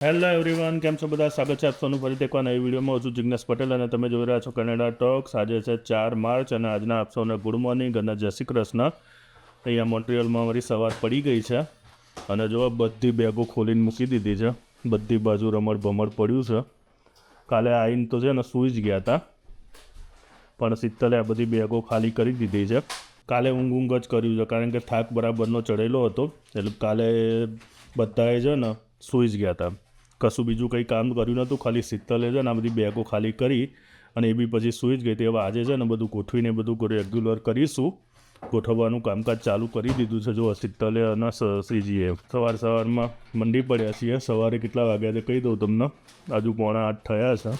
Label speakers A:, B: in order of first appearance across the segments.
A: Hello everyone કેમ છો બધા? સ્વાગત છે આપ સૌનું ફરીથી એકવાર નવી વિડીયોમાં. હજુ જિજ્ઞાસ પટેલ અને તમે જોઈ રહ્યા છો કનેડા ટોક્સ આજે છે ચાર માર્ચ અને આજના આપ ગુડ મોર્નિંગ અને જય શ્રી કૃષ્ણ. અહીંયા મોન્ટ્રિયલમાં અમારી સવાર પડી ગઈ છે અને જો બધી બેગો ખોલીને મૂકી દીધી છે. બધી બાજુ રમડ ભમડ પડ્યું છે. કાલે આવીને તો છે ને સૂઈ જ ગયા હતા પણ શીતલે આ બધી બેગો ખાલી કરી દીધી છે. કાલે ઊંઘ ઊંઘ જ કર્યું છે, કારણ કે થાક બરાબરનો ચડેલો હતો. એટલે કાલે બધાએ છે ને સૂઈ જ ગયા હતા કશું બીજું કંઈ કામ કર્યું નહોતું ખાલી શીતલે છે ને આ બધી બેગો ખાલી કરી અને એ બી પછી સૂઈ જ ગઈ હતી. હવે આજે છે ને બધું ગોઠવીને બધું રેગ્યુલર કરીશું. ગોઠવવાનું કામકાજ ચાલુ કરી દીધું છે. જો શીતલે અને શ્રીજીએ સવાર સવારમાં મંડી પડ્યા છીએ. સવારે કેટલા વાગ્યા છે કહી દઉં તમને. આજુ પોણા આઠ થયા છે.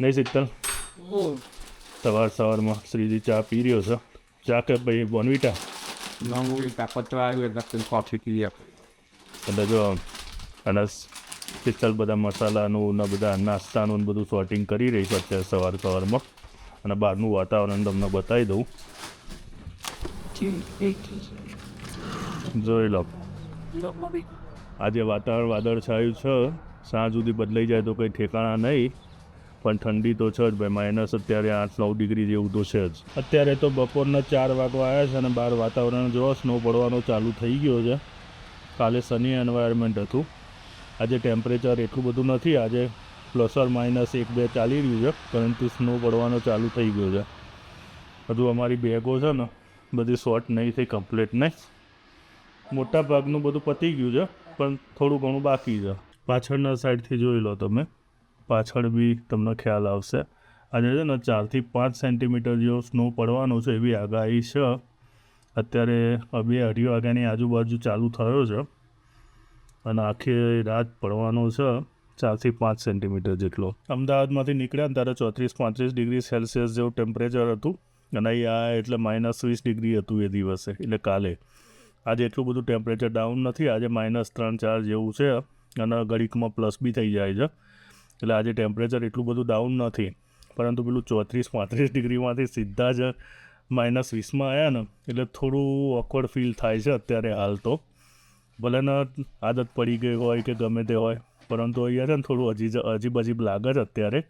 A: નહીં શીતલ? સવાર સવારમાં શ્રીજી ચા પી રહ્યો છે. ચા કે ભાઈ બોનવીટા?
B: coffee here?
A: એટલે જો અને શીતલ બધા મસાલાનું ને બધા નાસ્તાનું ને બધું સોર્ટિંગ કરી રહી છે અત્યારે સવાર સવારમાં. અને બહારનું વાતાવરણ તમને બતાવી દઉં. જોઈ લો. આજે વાતાવરણ વાદળછાયું છે. સાંજ સુધી બદલાઈ જાય તો કંઈ ઠેકાણા નહીં. પણ ઠંડી તો છે જ ભાઈ. માઇનસ અત્યારે આઠ નવ ડિગ્રી જેવું તો છે જ. અત્યારે તો બપોરના ચાર વાગવા આવ્યા છે અને બહાર વાતાવરણ જો સ્નો પડવાનો ચાલુ થઈ ગયો છે. કાલે સની એન્વાયરમેન્ટ હતું. આજે ટેમ્પરેચર એટલું બધું નથી, આજે પ્લસ ઓર માઇનસ એક, બે ચાલી રહ્યું છે, પરંતુ સ્નો પડવાનો ચાલુ થઈ ગયો છે. હજુ અમારી બેગો છે ને, બધી શોર્ટ નહીં થઈ કમ્પ્લીટ નહીં. મોટા ભાગનું બધું પતી ગયું છે, પણ થોડું ઘણું બાકી છે. પાછળના સાઈડથી જોઈ લો તમે, પાછળ બી તમને ખ્યાલ આવશે. આજે છે ને ચારથી પાંચ સેન્ટીમીટર જેવો સ્નો પડવાનો છે એવી આગાહી છે. અત્યારે બે અઢી વાગ્યાની આજુબાજુ ચાલુ થયો છે. અને આખી રાત પડવાનો છે, ચારથી પાંચ સેન્ટીમીટર જેટલો. અમદાવાદમાંથી નીકળ્યા ને ત્યારે ચોત્રીસ પાંત્રીસ ડિગ્રી સેલ્સિયસ જેવું ટેમ્પરેચર હતું. અને આ એટલે માઇનસ વીસ ડિગ્રી હતું એ દિવસે, એટલે કાલે. આજે એટલું બધું ટેમ્પરેચર ડાઉન નથી, આજે માઇનસ ત્રણ ચાર જેવું છે. અને ઘડીકમાં પ્લસ બી થઈ જાય છે. એટલે આજે ટેમ્પરેચર એટલું બધું ડાઉન નથી. પરંતુ પેલું ચોત્રીસ પાંત્રીસ ડિગ્રીમાંથી સીધા જ માઇનસ વીસમાં આવ્યા ને, એટલે થોડું ઓકવર્ડ ફીલ થાય છે અત્યારે હાલ તો. ભલે ન આદત પડી ગઈ હોય કે ગમે તે હોય, પરંતુ અહીંયા છે ને થોડું અજીબ અજીબ અજીબ લાગે છે અત્યારે.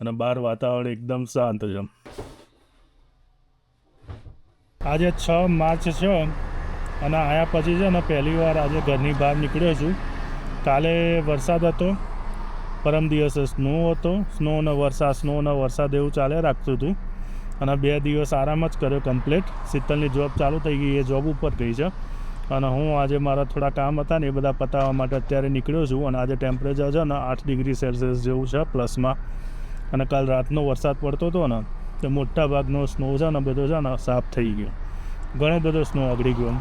A: અને બહાર વાતાવરણ એકદમ શાંત છે. આજે છ માર્ચ છે, અને આયા પછી છે ને પહેલી વાર આજે ઘરની બહાર નીકળ્યો છું. કાલે વરસાદ હતો, પરમ દિવસે સ્નો હતો. સ્નો અને વરસાદ, સ્નો અને વરસાદ એવું ચાલ્યા રાખતું હતું. અને બે દિવસ આરામ જ કર્યો કમ્પ્લીટ શીતલની જોબ ચાલુ થઈ ગઈ, એ જોબ ઉપર ગઈ છે. અને હું આજે મારા થોડા કામ હતા ને એ બધા પતાવવા માટે અત્યારે નીકળ્યો છું અને આજે ટેમ્પરેચર છે ને આઠ ડિગ્રી સેલ્સિયસ જેવું છે પ્લસમાં અને કાલ રાતનો વરસાદ પડતો હતો ને, તો મોટા ભાગનો સ્નો છે ને બધો છે ને સાફ થઈ ગયો. ઘણો બધો સ્નો ઓગળી ગયો.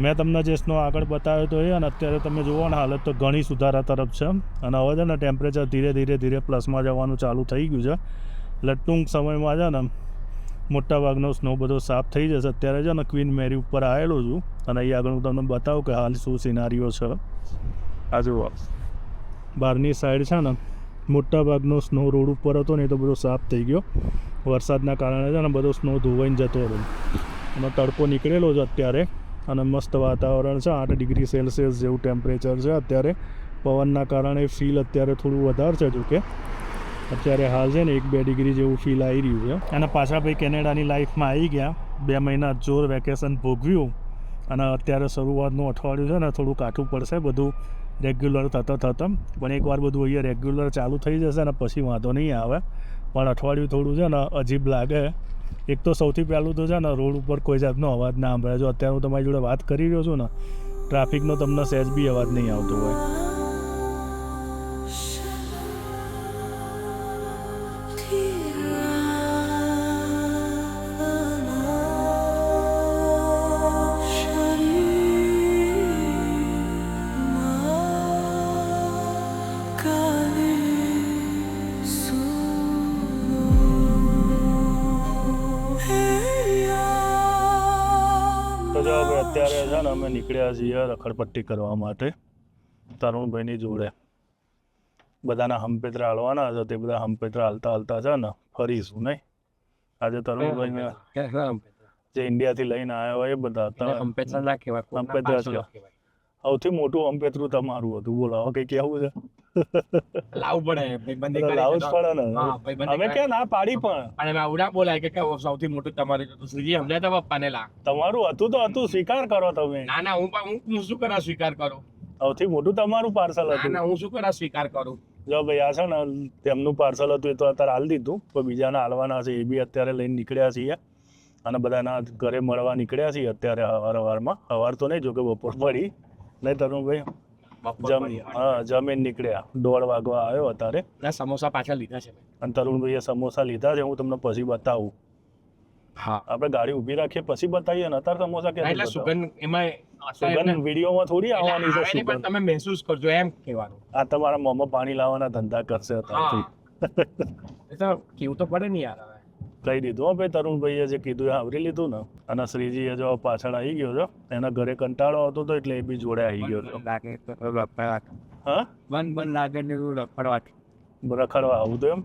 A: મેં તમને જે સ્નો આગળ બતાવ્યો તો એ, અને અત્યારે તમે જુઓ ને હાલત તો ઘણી સુધારા તરફ છે. અને હવે છે ને ટેમ્પરેચર ધીરે ધીરે ધીરે પ્લસમાં જવાનું ચાલુ થઈ ગયું છે. એટલે ટૂંક સમયમાં છે ને મોટા ભાગનો સ્નો બધો સાફ થઈ જશે. અત્યારે છે ને ક્વીન મેરી ઉપર આવેલો છું અને અહીં આગળ હું તમને બતાવું કે હાલ શું સિનારીઓ છે. આ જુઓ. બહારની સાઈડ છે ને, મોટાભાગનો સ્નો રોડ ઉપર હતો ને એ તો બધો સાફ થઈ ગયો. વરસાદના કારણે છે ને બધો સ્નો ધોવાઈને જતો રહ્યો. અને તડકો નીકળેલો છે અત્યારે અને મસ્ત વાતાવરણ છે, આઠ ડિગ્રી સેલ્સિયસ જેવું ટેમ્પરેચર છે. અત્યારે પવનના કારણે ફીલ અત્યારે થોડું વધારે છે જોકે. અત્યારે હાલ છે ને એક બે ડિગ્રી જેવું ફીલ આવી રહ્યું છે. અને પાછા ભાઈ કેનેડાની લાઈફમાં આવી ગયા. બે મહિના જોર વેકેશન ભોગવ્યું. અને અત્યારે શરૂઆતનું અઠવાડિયું છે ને, થોડું કાઠું પડશે બધું. રેગ્યુલર થતાં થતાં. પણ એકવાર બધું અહીંયા રેગ્યુલર ચાલુ થઈ જશે ને, પછી વાંધો નહીં આવે. પણ અઠવાડિયું થોડું છે ને, અજીબ લાગે. એક તો સૌથી પહેલું તો છે ને, રોડ ઉપર કોઈ જાતનો અવાજ ના સંભળાય જો અત્યારે હું તમારી જોડે વાત કરી રહ્યો છું ને ટ્રાફિકનો તમને સહેજ બી અવાજ નહીં આવતો હોય. ને અમે છીએ રખડપટ્ટી કરવા માટે તરુણભાઈની જોડે બધાના હમપેતરા હાલવાના હતા તે બધા હમપેતરા હાલતા હાલતા છે ને ફરીશું નહીં. આજે તરુણભાઈને જે ઇન્ડિયાથી લઈને આવ્યા હોય એ બધા siya.
B: laki, wag.
A: સૌથી મોટું અંપેતરું તમારું હતું. બોલાવો કઈ કેવું છે?
C: લાવવું પડે. ભાઈબંધી
A: જ પડે ને.
C: હા,
A: અમે. ક્યાં ના પાડી પણ.
C: અને મેં આવડા બોલાય કે સૌથી મોટું તમારે સુજી સમજાય તો પપ્પાને લા
A: તમારું હતું તો હતું સ્વીકાર કરો તમે.
C: ના ના હું હું શું કરા સ્વીકાર કરો?
A: સૌથી મોટું તમારું પાર્સલ હતું.
C: ના હું શું કરા સ્વીકાર કરું?
A: જો ભાઈ આ છે ને તેમનું પાર્સલ હતું એ તો અત્યારે હાલ દીધું. પણ બીજાના હાલવાના છે એ બી અત્યારે લઈને નીકળ્યા છીએ. અને બધાના ઘરે મળવા નીકળ્યા છીએ અત્યારે હવાર હવારમાં હવાર તો નહીં જો કે બપોર પડી. નહીં તરુણભાઈ જમ હા જમીન નીકળ્યા. દોઢ વાગવા આવ્યો અત્યારે.
C: ના સમોસા પાછા લીધા છે.
A: અને તરુણભાઈએ સમોસા લીધા છે હું તમને પછી બતાવું.
C: હા.
A: આપણે ગાડી ઊભી રાખીએ પછી બતાવીએ ને અત્યારે સમોસા
C: કે એટલે સુગંધ એમાં
A: સુગંધ વિડીયોમાં થોડી આવવાની છે સુગંધ.
C: તમે મહેસૂસ કરજો એમ કહેવાનું.
A: આ તમારા મોંમાં પાણી લાવવાના ધંધા કરશે અત્યારથી.
C: એ તો કેવું તો પડે ને યાર
A: કહી દીધું હો ભાઈ તરુણભાઈએ જે કીધું એ આવરી લીધું ને. અને શ્રીજી જો પાછળ આવી ગયો છે એના ઘરે કંટાળો હતો તો એટલે એ બી જોડે આવી ગયો છે
C: લાગે તો રખડવા.
A: હા?
C: મન મન લાગે ને રખડવા.
A: રખડવા આવું તો એમ?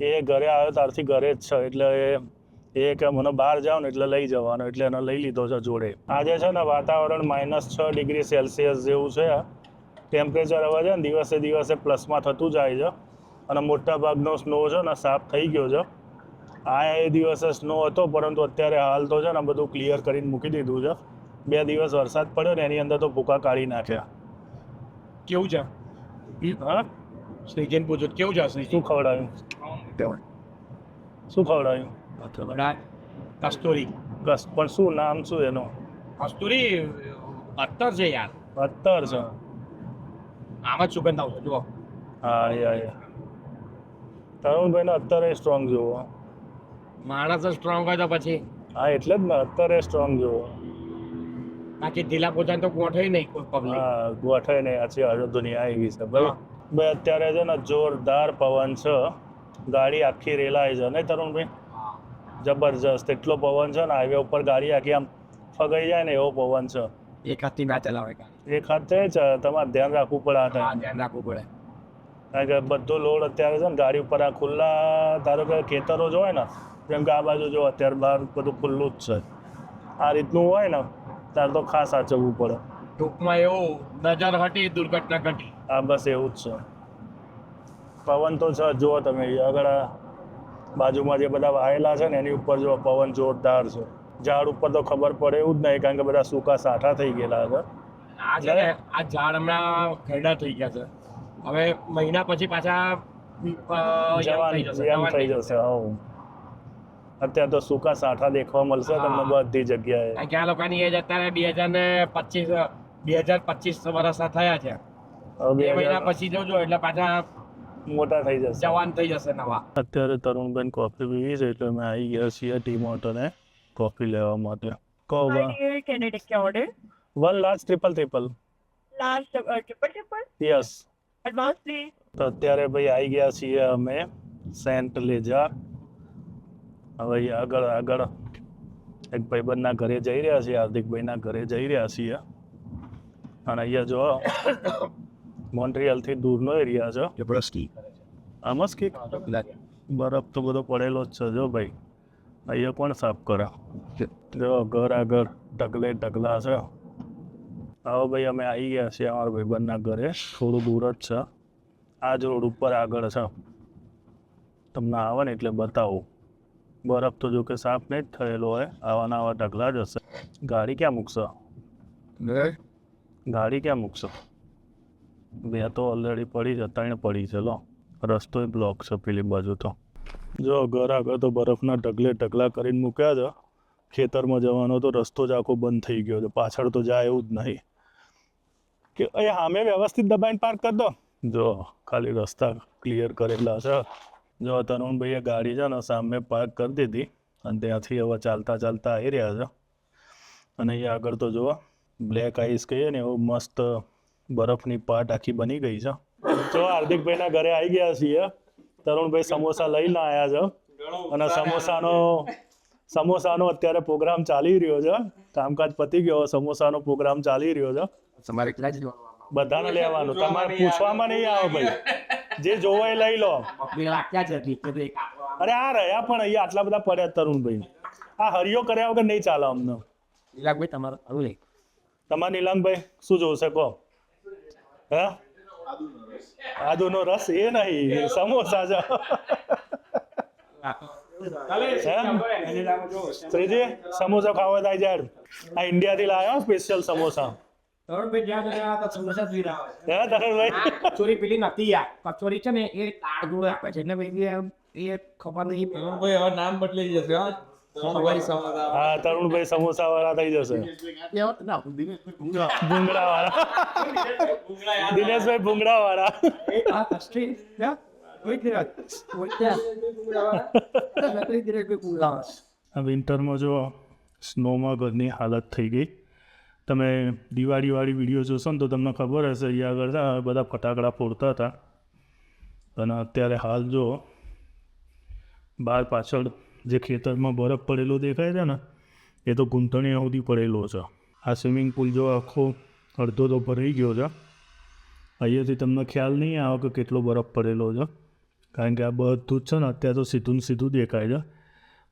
A: એ ઘરે આવ્યો ત્યારથી ઘરે જ છે એટલે એ કે મને બહાર જાવ ને એટલે લઈ જવાનો એટલે એને લઈ લીધો છે જોડે. આજે છે ને વાતાવરણ માઇનસ છ ડિગ્રી સેલ્સિયસ જેવું છે ટેમ્પરેચર હવે છે ને દિવસે દિવસે પ્લસમાં થતું જાય છે. અને મોટા ભાગનો સ્નો છે ને સાફ થઈ ગયો છે. આ એ દિવસે સ્નો હતો પરંતુ અત્યારે હાલ તો છે ને બધું ક્લિયર કરીને મૂકી દીધું છે. બે દિવસ વરસાદ પડ્યો ને એની અંદર તો ભૂકા કાઢી નાખ્યા.
C: કેવું છે?
A: હા?
C: શ્રીજીને પૂછો કેવું છે શ્રી
A: શું ખવડાવ્યું? શું ખવડાવ્યું?
C: કસ્તુરી.
A: કસ પણ શું નામ શું એનું?
C: કસ્તુરી અત્તર છે યાર.
A: અત્તર છે.
C: આમ જ સુગંધ આવતો જુઓ.
A: હા યા યા. તરુણભાઈને અત્તરે સ્ટ્રોંગ જોવો.
C: માણસ જ સ્ટ્રોંગ હોય તો પછી.
A: હા એટલે જ ને. અત્યારે સ્ટ્રોંગ જોવો.
C: બાકી ઢીલા પોતા તો ગોઠે નહીં કોઈ પબ્લિક
A: હા ગોઠાઈ ને આછી હજુ દુનિયા આવી ગઈ છે. બરાબર? ભાઈ અત્યારે છે ને જોરદાર પવન છે. ગાડી આખી રેલાય છે. નહીં તરુણભાઈ? જબરજસ્ત. એટલો પવન છે ને હાઈવે ઉપર ગાડી આખી આમ ફગાઈ જાય ને એવો પવન છે.
C: એક હાથથી ના ચલાવે.
A: એક હાથે જ, તમારે ધ્યાન રાખવું પડે આ
C: ધ્યાન રાખવું પડે.
A: કારણ કે બધો લોડ અત્યારે છે ને ગાડી ઉપર આ ખુલ્લા ધારો કે ખેતરો જ હોય ને જેમ કે આ બાજુ જો અત્યારે બહાર બધું ખુલ્લું જ છે. આ રીતનું હોય ને ત્યારે તો ખાસ સાચવવું પડે.
C: ટૂંકમાં એવું નજર હટી દુર્ઘટના ઘટી.
A: આ બસ એવું જ છે. પવન તો છે જુઓ તમે આગળ બાજુમાં જે બધા વાયેલા છે ને એની ઉપર જો પવન જોરદાર છે. ઝાડ ઉપર તો ખબર પડે એવું જ નહીં કારણ કે બધા સૂકા સાઠા થઈ ગયેલા છે.
C: આ છે ને આ ઝાડ હમણાં ઘરડા થઈ ગયા છે. હવે મહિના પછી પાછા
A: જવાની
C: થઈ જશે,
A: એમ
C: જવાન
A: થઈ જશે હવ અત્યારે તો સૂકા સાઠા દેખવા મળશે તમને બધી જગ્યાએ.
C: ક્યાં લોકોની એજ અત્યારે? બે હજાર ને પચીસ બે હજાર પચીસ વર્ષના થયા છે. બે મહિના પછી જોજો એટલે પાછા
A: મોટા થઈ જશે.
C: જવાન થઈ જશે નવા.
A: અત્યારે તરુણબેન કોફી પીવી છે એટલે અમે આવી ગયા છીએ ટી મોટરને કોફી લેવા માટે. કહો
D: take your order?
A: One large triple triple
D: Last triple triple.
A: Yes
D: advance please
A: તો અત્યારે ભાઈ આવી ગયા છીએ અમે સેન્ટ લેજા હવે આગળ આગળ એક ભાઈબંધના ઘરે જઈ રહ્યા છીએ હાર્દિકભાઈના ઘરે જઈ રહ્યા છીએ. અને અહીંયા જો મોન્ટ્રિયલથી દૂરનો એરિયા છે.
C: જબરદસ્તી
A: આમાં જ કંઈક બરફ તો બધો પડેલો જ છે જો ભાઈ. અહીંયા કોણ સાફ કરે? જો ઘર આગળ ઢગલે ઢગલા છે. હવે ભાઈ અમે આવી ગયા છીએ અમારા ભાઈબંધના ઘરે. થોડું દૂર જ છે. આ જ રોડ ઉપર આગળ છે. તમને આવે ને એટલે બતાવું. બરફ તો જો કે સાફ નહીં જ થયેલો હોય આવાના આવા ઢગલા જ હશે. ગાડી ક્યાં મૂકશો? ગાડી ક્યાં મૂકશો? બે તો ઓલરેડી પડી છે ત્રણ પડી છે લો. રસ્તો બ્લોક છે પેલી બાજુ તો. જો ઘર આગળ તો બરફના ઢગલે ઢગલા કરીને મૂક્યા છે. ખેતરમાં જવાનો તો રસ્તો જ આખો બંધ થઈ ગયો છે. પાછળ તો જાય એવું જ નહીં. કે અહીંયા સામે વ્યવસ્થિત દબાઈને પાર્ક કરી દો. જો ખાલી રસ્તા ક્લિયર કરેલા છે. જો તરુણભાઈએ ગાડી છે ને સામે પાર્ક કરી દીધી અને ત્યાંથી હવે ચાલતા ચાલતા આવી રહ્યા છે. અને અહીંયા આગળ તો જુઓ બ્લેક આઈસ કહીએ ને એવું મસ્ત બરફની પાટ આખી બની ગઈ છે. જો હાર્દિકભાઈના ઘરે આવી ગયા છીએ. તરુણભાઈ સમોસા લઈને આવ્યા છે. અને સમોસાનો સમોસાનો અત્યારે પ્રોગ્રામ ચાલી રહ્યો છે. કામકાજ પતી ગયો સમોસાનો પ્રોગ્રામ ચાલી રહ્યો છે.
C: તમારે
A: બધાને લેવાનું. તમારે પૂછવામાં નહીં આવે ભાઈ. જે જોવો એ લઈ લો. અરે આ રહ્યા પણ અહીંયા આટલા બધા પડ્યા તરુણભાઈ. આ હરિયો કર્યા વગર નહીં ચાલે અમને.
C: દિલાકભાઈ તમારો નહીં
A: તમારા નીલાંગભાઈ શું જોશે કહો? હે? આદુનો રસ એ નહીં સમોસા છે. શ્રીજી સમોસા ખાવા થાય જાય આ ઇન્ડિયાથી લાવ્યો સ્પેશિયલ સમોસા.
C: તરુણભાઈ જ્યાં જતા હતા જ
A: હે
C: કચોરી પેલી નથી યાર કચોરી છે ને એ તાળ જોડે આપે છે એટલે ભાઈ એ ખબર નહીં
B: તરુણભાઈ હવે નામ બદલી જશે હા
A: હા તરુણભાઈ સમોસા વાળા થઈ જશે ભૂંગળા વાળા દિનેશભાઈ ભૂંગળા વાળા વિન્ટરમાં જો સ્નોમાં ઘરની હાલત થઈ ગઈ તમે દિવાળીવાળી વીડિયો જોશો ને તો તમને ખબર હશે અહીંયા આગળ બધા ફટાકડા ફોડતા હતા. અને અત્યારે હાલ જો બહાર પાછળ જે ખેતરમાં બરફ પડેલો દેખાય છે ને, એ તો ગૂંથણી સુધી પડેલો છે. આ સ્વિમિંગ પુલ જો આખો અડધો તો ભરાઈ ગયો છે. અહીંયાથી તમને ખ્યાલ નહીં આવે કે કેટલો બરફ પડેલો છે, કારણ કે આ બધું જ છે ને અત્યારે તો સીધું ને સીધું દેખાય છે.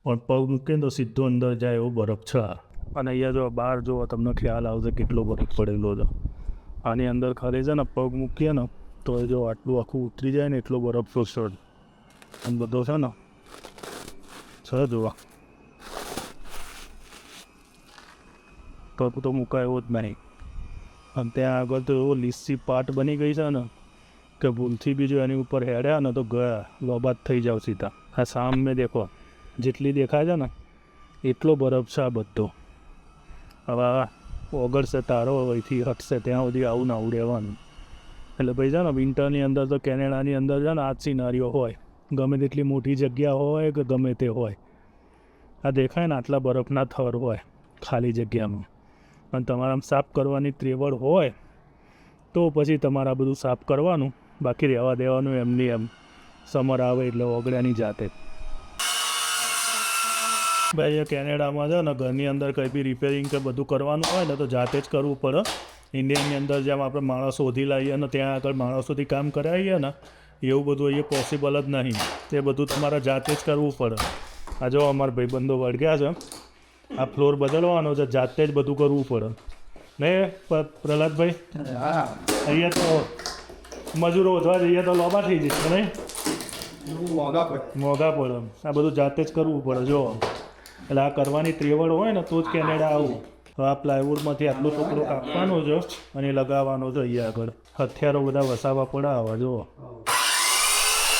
A: પણ પગ મૂકે તો સીધો અંદર જાય એવો બરફ છે આ. અને અહીંયા જો બહાર જુઓ, તમને ખ્યાલ આવશે કેટલો બરફ પડેલો છે. આની અંદર ખરે છે ને પગ મૂકીએ ને, તો એ જો આટલું આખું ઉતરી જાય ને, એટલો બરફ ચોસડ અને બધો છે ને, છે જોવા. પગ તો મૂકાય એવો જ નહીં. અને ત્યાં આગળ તો એવો લીસી પાટ બની ગઈ છે ને, કે ભૂલથી બીજું એની ઉપર હેડ્યા ને, તો ગયા લોબાદ થઈ જાવ સીધા. આ સામે દેખો, જેટલી દેખાય છે ને, એટલો બરફ છે આ બધો. હવે ઓગળશે, તારો અહીંથી હટશે, ત્યાં સુધી આવું ને આવું રહેવાનું. એટલે ભાઈ છે ને વિન્ટરની અંદર તો કેનેડાની અંદર છે ને આ સિનારીઓ હોય. ગમે તેટલી મોટી જગ્યા હોય કે ગમે તે હોય. આ દેખાય ને, આટલા બરફના થર હોય, ખાલી જગ્યામાં. અને તમારે સાફ કરવાની ત્રેવડ હોય, તો પછી તમારે આ બધું સાફ કરવાનું. બાકી રહેવા દેવાનું એમની એમ. સમર આવે એટલે ઓગળ્યાની જાતે. ભાઈ એ કેનેડામાં છે ને ઘરની અંદર કંઈ બી રિપેરિંગ કે બધું કરવાનું હોય ને તો જાતે જ કરવું પડે. ઇન્ડિયાની અંદર જેમ આપણે માણસ શોધી લાવીએ ને ત્યાં આગળ માણસોથી કામ કરાવીએ ને એવું બધું અહીંયા પોસિબલ જ નહીં. તે બધું તમારે જાતે જ કરવું પડે. આ જો અમારા ભાઈબંધો વળગ્યા છે. આ ફ્લોર બદલવાનો છે જાતે જ બધું કરવું પડે. ને પ્રહલાદભાઈ? અહીંયા તો મજૂરો વધવા જઈએ તો લોબા થઈ જશે નહીં? મોંઘા પડે. આ બધું જાતે જ કરવું પડે જો એટલે આ કરવાની ત્રેવડ હોય ને તો જ કેનેડા આવું. હવે આ પ્લાયવુડમાંથી આટલું ટુકડો કાપવાનો છે અને લગાવવાનો છે અહીંયા આગળ. હથિયારો બધા વસાવવા પડે આવા જો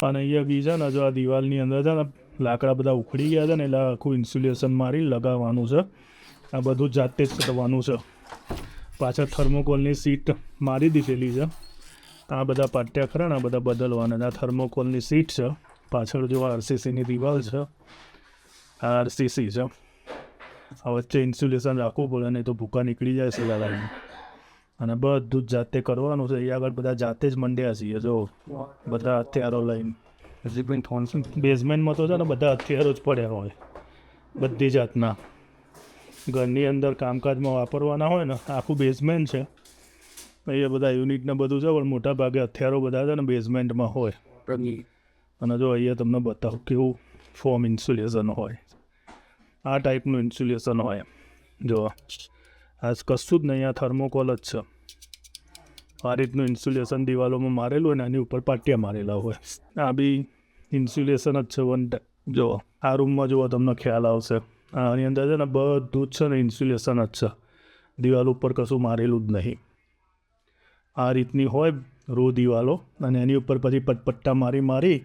A: અને અહીંયા બીજા ને, જો આ દિવાલની અંદર છે ને, લાકડા બધા ઉખડી ગયા છે ને, એટલે આખું ઇન્સ્યુલેશન મારી લગાવવાનું છે. આ બધું જાતે જ કરવાનું છે. પાછળ થર્મોકોલની સીટ મારી દીધેલી છે. આ બધા પાટ્યા ખરા ને, આ બધા બદલવાના આ થર્મોકોલની સીટ છે. પાછળ જો આરસીસીની દિવાલ છે. આરસીસી છે આ વચ્ચે ઇન્સ્યુલેશન રાખવું પડે નહીં તો ભૂકા નીકળી જાય છે લાઈન અને બધું જ જાતે કરવાનું છે એ આગળ બધા જાતે જ મંડ્યા છીએ જો બધા હથિયારો લઈને. બેઝમેન્ટમાં તો છે ને બધા હથિયારો જ પડ્યા હોય. બધી જાતના. ઘરની અંદર કામકાજમાં વાપરવાના હોય ને આખું બેઝમેન્ટ છે. એ બધા યુનિટને બધું છે પણ મોટા ભાગે હથિયારો બધા છે ને બેઝમેન્ટમાં હોય. અને જો અહીંયા તમને બતાવું કેવું ફોર્મ ઇન્સ્યુલેશન હોય. આ ટાઈપનું ઇન્સ્યુલેશન હોય. જો, આ કશું જ નહીં, આ થર્મોકોલ જ છે. આ રીતનું ઇન્સ્યુલેશન દિવાલોમાં મારેલું હોય ને એની ઉપર પાટિયા મારેલા હોય. આ બી ઇન્સ્યુલેશન જ છે વન જો, આ રૂમમાં જુઓ, તમને ખ્યાલ આવશે. આની અંદર છે ને, બધું જ છે ને ઇન્સ્યુલેશન જ છે. દિવાલ ઉપર કશું મારેલું જ નહીં. આ રીતની હોય રો દિવાલો, અને એની ઉપર પછી પટપટ્ટા મારી મારી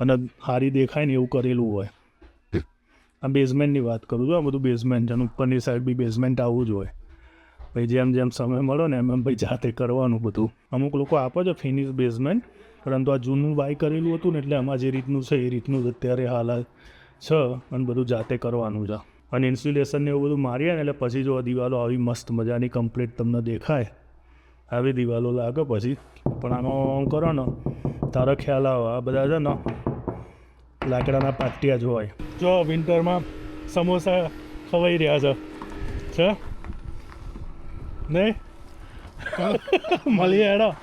A: અને હારી દેખાય ને એવું કરેલું હોય. આ બેઝમેન્ટની વાત કરું છું, આ બધું બેઝમેન્ટ છે. અને ઉપરની સાઈડ બી બેઝમેન્ટ આવવું જ હોય. પછી જેમ જેમ સમય મળો ને એમ એમ ભાઈ જાતે કરવાનું બધું. અમુક લોકો આપે છે ફિનિશ બેઝમેન્ટ પરંતુ આ જૂનું બાય કરેલું હતું ને એટલે આમાં જે રીતનું છે એ રીતનું જ અત્યારે હાલ છે અને બધું જાતે કરવાનું છે. અને ઇન્સ્યુલેશનને એવું બધું મારીએ ને એટલે પછી જો આ દિવાલો આવી મસ્ત મજાની કમ્પ્લીટ તમને દેખાય, આવી દિવાલો લાગે પછી. પણ આનો કરો ને, તારો ખ્યાલ આવે. આ બધા છે ને લાકડાના પાટિયા જ હોય. જો વિન્ટરમાં સમોસા ખવાઈ રહ્યા છો. છે? નહીં? મળીએ હેડો.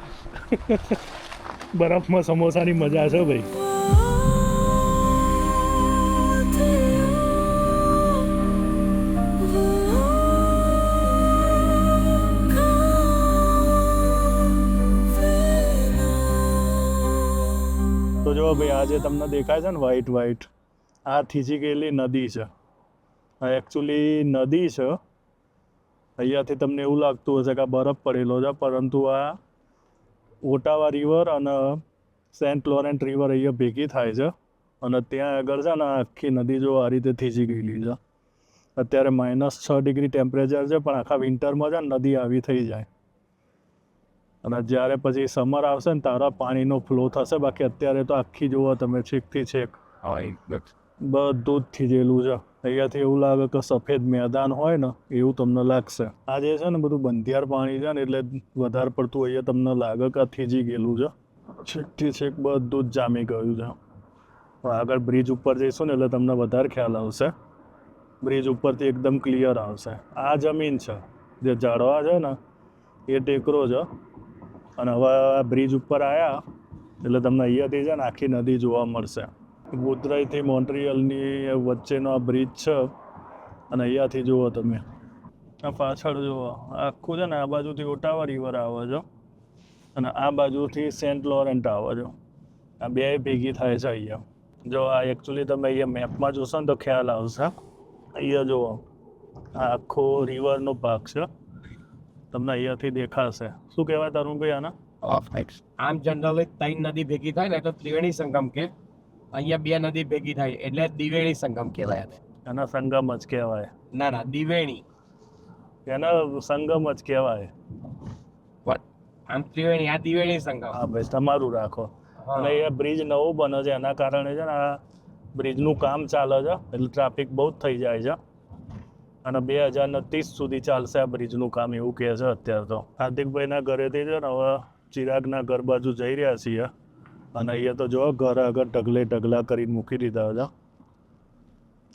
A: બરફમાં સમોસાની મજા છે ભાઈ. તો જો ભાઈ, આજે તમને દેખાય છે ને વ્હાઈટ વ્હાઈટ આ થીજી ગયેલી નદી છે. આ એકચ્યુઅલી નદી છે. અહીંયાથી તમને એવું લાગતું હશે કે આ બરફ પડેલો છે, પરંતુ આ ઓટાવા રિવર અને સેન્ટ લોરેન્ટ રિવર અહીંયા ભેગી થાય છે. અને ત્યાં આગળ છે ને આખી નદી જો આ રીતે થીજી ગયેલી છે. અત્યારે માઇનસ છ ડિગ્રી ટેમ્પરેચર છે, પણ આખા વિન્ટરમાં છે ને નદી આવી થઈ જાય. અને જ્યારે પછી સમર આવશે ને, તારા પાણીનો ફ્લો થશે. બાકી અત્યારે તો આખી જુઓ તમે છેકથી છેક. બધું જ થીજેલું છે. અહીંયાથી એવું લાગે કે સફેદ મેદાન હોય ને, એવું તમને લાગશે. આ જે છે ને બધું બંધિયાર પાણી છે ને, એટલે વધારે પડતું અહીંયા તમને લાગે કે થીજી ગયેલું છે. છેકથી છેક બધું જ જામી ગયું છે. આગળ બ્રિજ ઉપર જઈશું ને, એટલે તમને વધારે ખ્યાલ આવશે. બ્રિજ ઉપરથી એકદમ ક્લિયર આવશે. આ જમીન છે. જે ઝાડવા છે ને, એ ટેકરો છે. અને હવે બ્રિજ ઉપર આવ્યા એટલે તમને અહીંયાથી છે ને આખી નદી જોવા મળશે. ગોધરાઈથી મોન્ટ્રિયલની વચ્ચેનો આ બ્રિજ છે. અને અહીંયાથી જુઓ તમે. આ પાછળ જુઓ. આખું છે ને આ બાજુથી ઓટાવા રિવર આવે છે. અને આ બાજુથી સેન્ટ લોરેન્ટ આવે છે. આ બે ભેગી થાય છે અહીંયા. જો આ એકચ્યુઅલી તમે અહીંયા મેપમાં જોશો ને તો ખ્યાલ આવશે. અહીંયા જુઓ. આ આખો રિવરનો ભાગ છે. તમને અહીંયાથી દેખાશે. શું કહેવાય તારું ભાઈ આના?
C: આમ જનરલી ત્રણ નદી ભેગી થાય ને તો ત્રિવેણી સંગમ કે. અહીંયા બે નદી ભેગી થાય એટલે દિવેણી સંગમ કહેવાય.
A: એના સંગમ જ કહેવાય.
C: ના ના દિવેણી.
A: એના સંગમ જ કહેવાય.
C: આમ ત્રિવેણી આ દિવેણી સંગમ.
A: હા ભાઈ તમારું રાખો. અને એ બ્રિજ નવું બને છે એના કારણે છે ને આ બ્રિજનું કામ ચાલે છે એટલે ટ્રાફિક બહુ જ થઈ જાય છે. અને બે હજાર ને ત્રીસ સુધી ચાલશે આ બ્રિજનું કામ એવું કહે છે અત્યારે તો. હાર્દિકભાઈના ઘરેથી છે ને હવે ચિરાગના ઘર બાજુ જઈ રહ્યા છીએ. અને અહીંયા તો જો ઘર આગળ ઢગલે ઢગલા કરીને મૂકી દીધા હતા.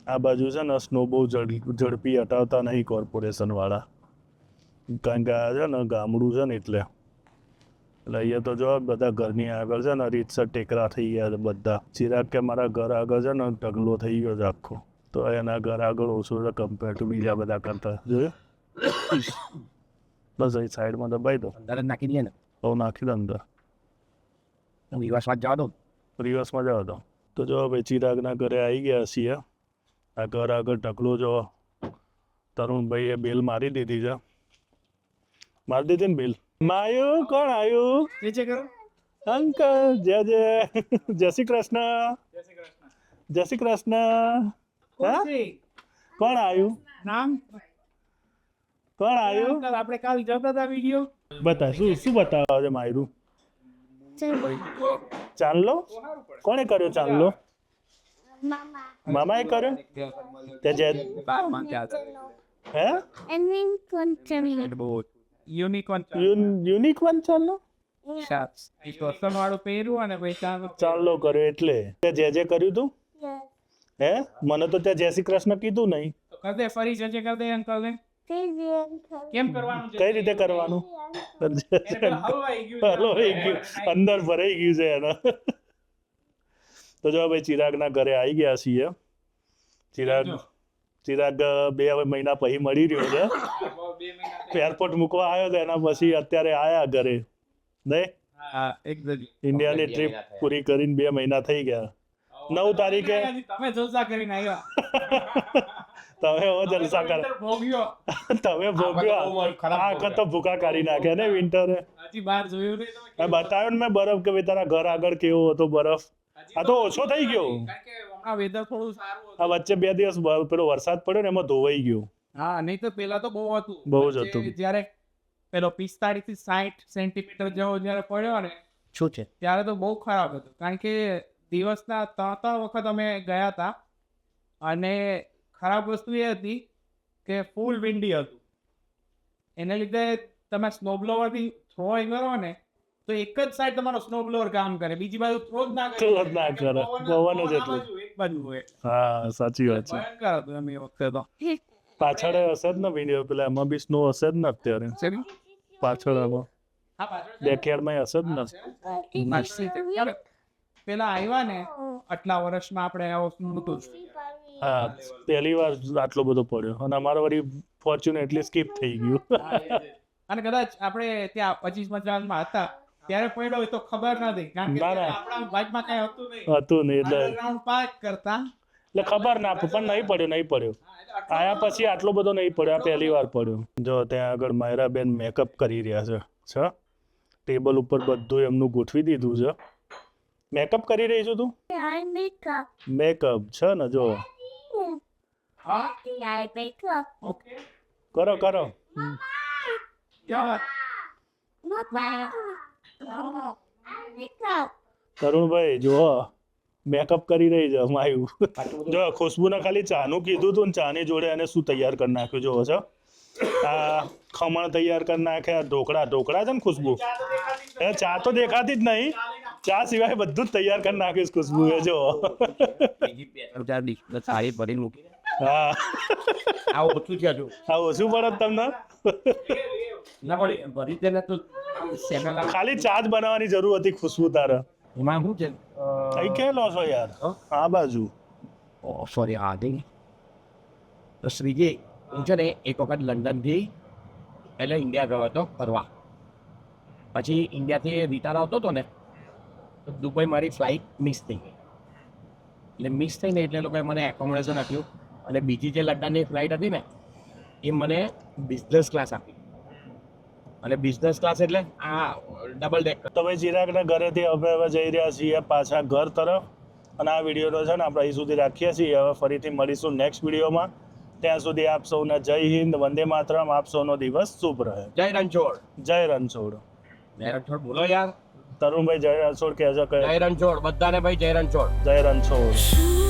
A: આ બાજુ છે ને સ્નો બહુ ઝડપી હટાવતા નહીં કોર્પોરેશનવાળા કારણ કે આ છે ને ગામડું છે ને એટલે. એટલે અહીંયા તો જો બધા ઘરની આગળ છે ને રીતસર ટેકરા થઈ ગયા બધા. ચિરાગ કે મારા ઘર આગળ છે ને ઢગલો થઈ ગયો છે આખો. તો એના ઘર આગળ ઓછું છે કમ્પેર ટુ બીજા બધા કરતા. જોયું? બસ અહીં સાઈડમાં દબાઈ દો.
C: અંદર નાખી દઈએ ને.
A: બહુ નાખી દો અંદર.
C: હું દિવસમાં જવા દઉં
A: રિવર્સમાં જવા તો તો જો ભાઈ ચિરાગના ઘરે આવી ગયા છીએ. આ ઘર આગળ ઢગલો જો. તરુણભાઈએ બેલ મારી દીધી છે. મારી દીધી ને બેલ. માયુ કોણ આવ્યું
B: નીચે કરો.
A: અંકલ જય જય. જય શ્રી કૃષ્ણ. જય શ્રી કૃષ્ણ. કોણ આવ્યું
B: નામ?
A: કોણ આવ્યું
B: આપણે કાલ જોતા હતા વીડિયો
A: બતા શું શું બતાવો છે માયરું? ચાંદલો? કોણે કર્યો ચાંદલો? મામાએ કર્યો? તે જે હે?
B: યુનિકોર્ન
A: યુન- યુનિક વન ચાંદલો?
B: ટોસન વાળું પહેર્યું અને પછી ચાલો
A: ચાંદલો કર્યો એટલે. તે જે જે કર્યું તું? હે? મને તો ત્યાં જય શ્રી કૃષ્ણ કીધું નહીં.
B: કર દે ફરી જજે કર દે અંકલ ને. કેમ કરવાનું છે?
A: કઈ રીતે કરવાનું?
B: હલવાઈ ગયું
A: અંદર ભરાઈ ગયું છે એના. તો જો ભાઈ ચિરાગના ઘરે આવી ગયા છીએ. ચિરાગ ચિરાગ બે હવે મહિના પછી મળી રહ્યો છે. એરપોર્ટ મૂકવા આવ્યો તો એના પછી અત્યારે આયા ઘરે. નહીં? ઇન્ડિયાની ટ્રીપ પૂરી કરીને બે મહિના થઈ ગયા. નવ તારીખે.
B: તમે જલસા કરીને આવ્યા.
A: તમે હો જલસા કર
B: ભોગ્યો.
A: તમે ભોગ્યો. આખો તો ભૂકા કાઢી નાખ્યા ને વિન્ટરે
B: હજી બહાર જોયું નહીં તમે
A: બતાવ્યો ને મેં બરફ કે તારા ઘર આગળ કેવો હતો બરફ? આ તો ઓછો થઈ ગયો.
B: આ વેધર થોડું સારું
A: આ વચ્ચે બે દિવસ પેલો વરસાદ પડ્યો ને એમાં ધોવાઈ ગયો.
B: હા નહીં તો પેલા તો બહુ હતું.
A: બહુ જ હતું.
B: જ્યારે પેલો પિસ્તાળીસથી સાઠ સેન્ટીમીટર જેવો જ્યારે પડ્યો ને
C: શું છે?
B: ત્યારે તો બહુ ખરાબ હતું. કારણ કે દિવસના ત્રણ ત્રણ વખત અમે ગયા હતા અને ખરાબ વસ્તુ એ હતી કે ફૂલ વિન્ડી હતું. એને લીધે તમે સ્નોબ્લોવરથી થ્રો કરો ને તો એક જ સાઈડ તમારો સ્નોબ્લોવર કામ કરે. બીજી બાજુ થ્રો જ ના કરે.
A: જ ના કરે. પવન જ એટલું.
B: બાજુ, એક બાજુ હોય.
A: હા સાચી વાત છે.
B: ભયંકર હતું એમ એ વખતે તો.
A: પાછળ હશે જ ને વીડિયો પેલા એમાં બી સ્નો હશે જ ને અત્યારે. પાછળ એમાં બેકયાર્ડમાં હશે જ ને.
B: પેલા આવ્યા ને આટલા વર્ષમાં આપણે આવો નહોતું
A: હા પહેલી વાર આટલો બધો પડ્યો. અને અમારો વળી ફોર્ચ્યુન એટલે સ્કીપ થઈ ગયું.
B: અને કદાચ આપણે ત્યાં પચીસમાં હતા ત્યારે પડ્યો હોય તો ખબર નથી કારણ કે. આપણા બાઇકમાં કઈ હતું નહીં.
A: હતું નહીં એટલે
B: રાઉન્ડ પાર્ક કરતા.
A: એટલે ખબર ના પણ નહીં પડ્યો નહીં પડ્યો. આયા પછી આટલો બધો નહીં પડ્યો આ પહેલી વાર પડ્યો. જો ત્યાં આગળ માયરાબેન મેકઅપ કરી રહ્યા છે છ. ટેબલ ઉપર બધું એમનું ગોઠવી દીધું છે. મેકઅપ કરી રહી છું તું?
E: I make up.
A: મેકઅપ છે ને જો.
B: હા?
E: I make up.
B: ઓકે.
A: કરો કરો.
E: Not bad. I make up.
A: તરુણભાઈ જો. મેકઅપ કરી રહી છે માયું જો ખુશ્બુને ખાલી ચાનું કીધું તું ચાની જોડે અને શું તૈયાર કરી નાખ્યું જોવો છો આ ખમણ તૈયાર કરી નાખ્યા ઢોકળા ઢોકળા છે ને ખુશ્બુ? એ ચા તો દેખાતી જ નહીં. ચા સિવાય બધું જ તૈયાર કરી નાખીશ ખુશ્બુ એ જો.
C: સારી ભરી મૂકી
A: હા.
C: આ ઓછું છે હજુ
A: આ ઓછું પડે તમને. ખાલી ચા જ બનાવવાની જરૂર હતી ખુશ્બુ તારે.
C: એમાં શું છે?
A: કઈ કે લો છો યાર? આ બાજુ.
C: ઓ સોરી આ દે. શ્રીજી હું છે ને એક વખત લંડનથી એટલે ઇન્ડિયા ગયો હતો ફરવા. પછી ઇન્ડિયાથી રિટાયર આવતો હતો ને તો દુબઈ મારી ફ્લાઇટ મિસ થઈ ગઈ. એટલે મિસ થઈને એટલે લોકોએ મને એકોમોડેશન આપ્યું. અને બીજી જે લંડનની ફ્લાઇટ હતી ને એ મને બિઝનેસ ક્લાસ આપી. અને બિઝનેસ ક્લાસ એટલે આ ડબલ ડેક
A: તો ભાઈ ચિરાગના ઘરેથી અમે હવે જઈ રહ્યા છીએ પાછા ઘર તરફ. અને આ વિડીયોનો છે ને આપણે અહીં સુધી રાખીએ છીએ. હવે ફરીથી મળીશું નેક્સ્ટ વિડીયોમાં. ત્યાં સુધી આપ સૌને જય હિન્દ વંદે માતરમ. આપ સૌનો દિવસ શુભ રહે.
C: જય રણછોડ.
A: જય રણછોડ.
C: જય રણછોડ. બોલો યાર.
A: તરુણભાઈ જય રણછોડ કે
C: જય રણછોડ બધાને ભાઈ જય રણછોડ
A: જય રણછોડ.